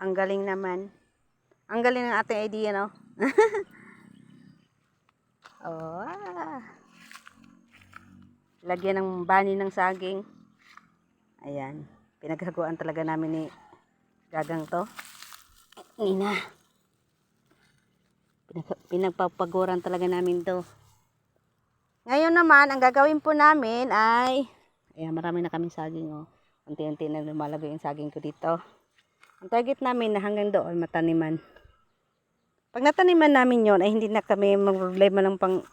Ang galing naman. Ang galing ng ating idea, no? oh. Lagyan ng bani ng saging. Ayan. Pinaghaguan talaga namin ni Gagang to. Nina. Pinag pinagpapaguran talaga namin to. Ngayon naman, ang gagawin po namin ay, ayan, marami na kaming saging, oh. Unti-unti na lumalago yung saging ko dito. Ang target namin na hanggang doon, mataniman. Pag nataniman namin yon ay hindi na kami problema ng pang,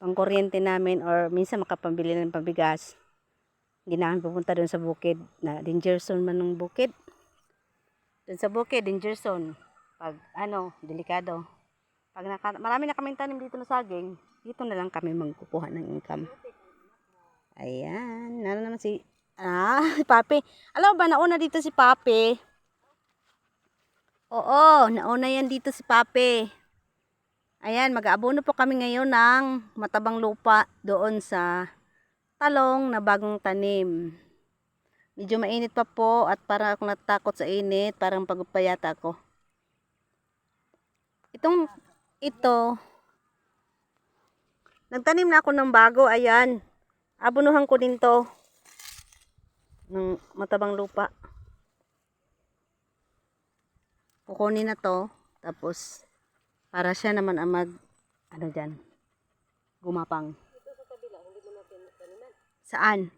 pang kuryente namin or minsan makapambili ng pabigas. Hindi na kami pupunta doon sa bukid na danger zone man ng bukid. Doon sa bukid, danger zone. Pag ano, delikado. Pag naka, marami na kaming tanim dito na saging, dito na lang kami magkukuha ng income. Ayan. Nano naman si... Ah, Papi. Alam ba, nauna dito si Papi. Oo, nauna yan dito si Papi. Ayan, mag-aabono po kami ngayon ng matabang lupa doon sa talong na bagong tanim. Medyo mainit pa po at para akong natakot sa init, parang pagpayata ako. Itong ito, nagtanim na ako ng bago, ayan. Abunuhan ko din to ng matabang lupa. Kukunin na to, tapos para siya naman ang mag, ano dyan, gumapang. Saan?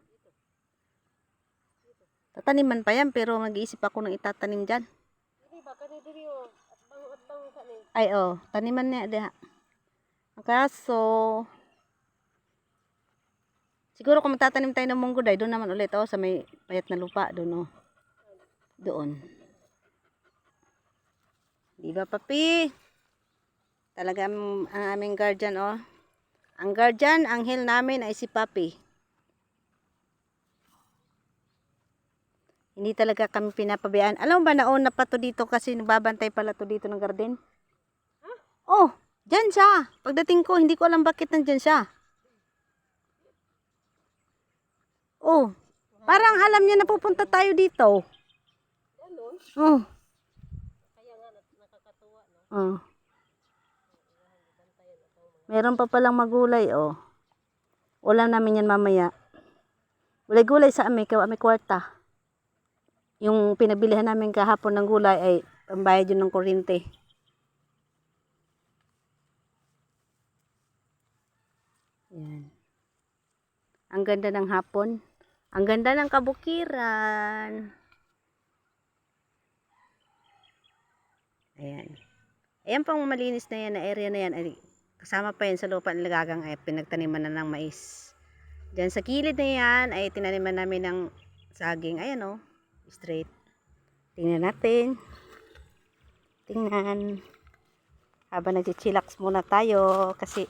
Tataniman pa yan, pero mag-iisip ako ng itatanim dyan. Ay, oh, taniman niya diha. Kaso, siguro kung magtatanim tayo ng munggo dahil doon naman ulit, oh, sa may payat na lupa, doon, oh. Doon. Di ba, papi? Talaga ang aming guardian, oh. Ang guardian, ang hill namin ay si papi. Hindi talaga kami pinapabayaan. Alam mo ba, nauna pa to dito kasi nagbabantay pala to dito ng garden. Oh, dyan siya. Pagdating ko, hindi ko alam bakit nandyan siya. Oh, parang alam niya na pupunta tayo dito. Oh. Oh. Meron pa palang magulay, oh. Ulam namin yan mamaya. Gulay-gulay sa amin, kawa may kwarta. Yung pinabilihan namin kahapon ng gulay ay pambayad yun ng kuryente. Yan. Ang ganda ng hapon. Ang ganda ng kabukiran. Ayan. Ayan pang malinis na yan na area na yan. Ay, kasama pa yan sa lupa ng lagagang ay pinagtaniman na ng mais. Diyan sa kilid na yan ay tinaniman namin ng saging. Ayan o. Straight. Tingnan natin. Tingnan. Habang nagchichillax muna tayo kasi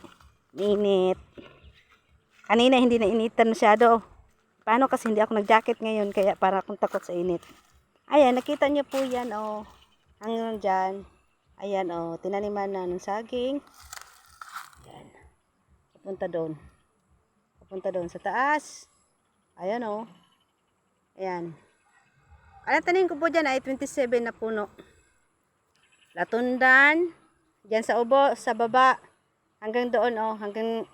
mainit. Kanina hindi na initan masyado. Paano kasi hindi ako nag-jacket ngayon kaya para akong takot sa init. Ayan, nakita niyo po yan oh. Hanggang dyan. Ayan oh, tinaniman na ng saging. Ayan. Papunta doon. Papunta doon sa taas. Ayan oh. Ayan. Ang tanim ko po dyan ay 27 na puno. Latundan. Diyan sa ubo, sa baba. Hanggang doon oh, hanggang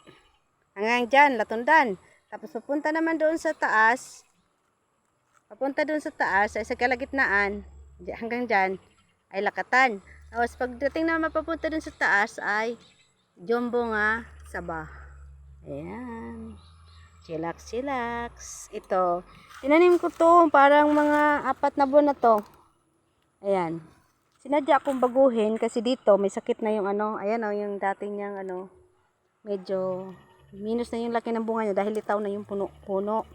hanggang dyan, latundan. Tapos papunta naman doon sa taas. Papunta doon sa taas, ay sa kalagitnaan, hanggang dyan, ay lakatan. Tapos pagdating na mapapunta doon sa taas ay jumbo nga saba. Ayan. Chillax, chillax. Ito. Tinanim ko to. Parang mga apat na buwan na to. Ayan. Sinadya akong baguhin kasi dito may sakit na yung ano. Ayan o, yung dating niyang ano. Medyo minus na yung laki ng bunga niya dahil litaw na yung puno. puno.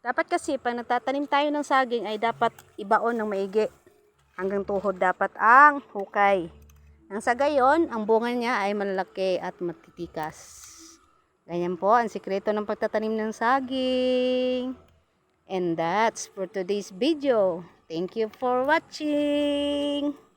Dapat kasi pag nagtatanim tayo ng saging ay dapat ibaon ng maigi. Hanggang tuhod dapat ang hukay. Nang sa gayon, ang bunga niya ay malalaki at matitikas. Ganyan po ang sikreto ng pagtatanim ng saging. And that's for today's video. Thank you for watching.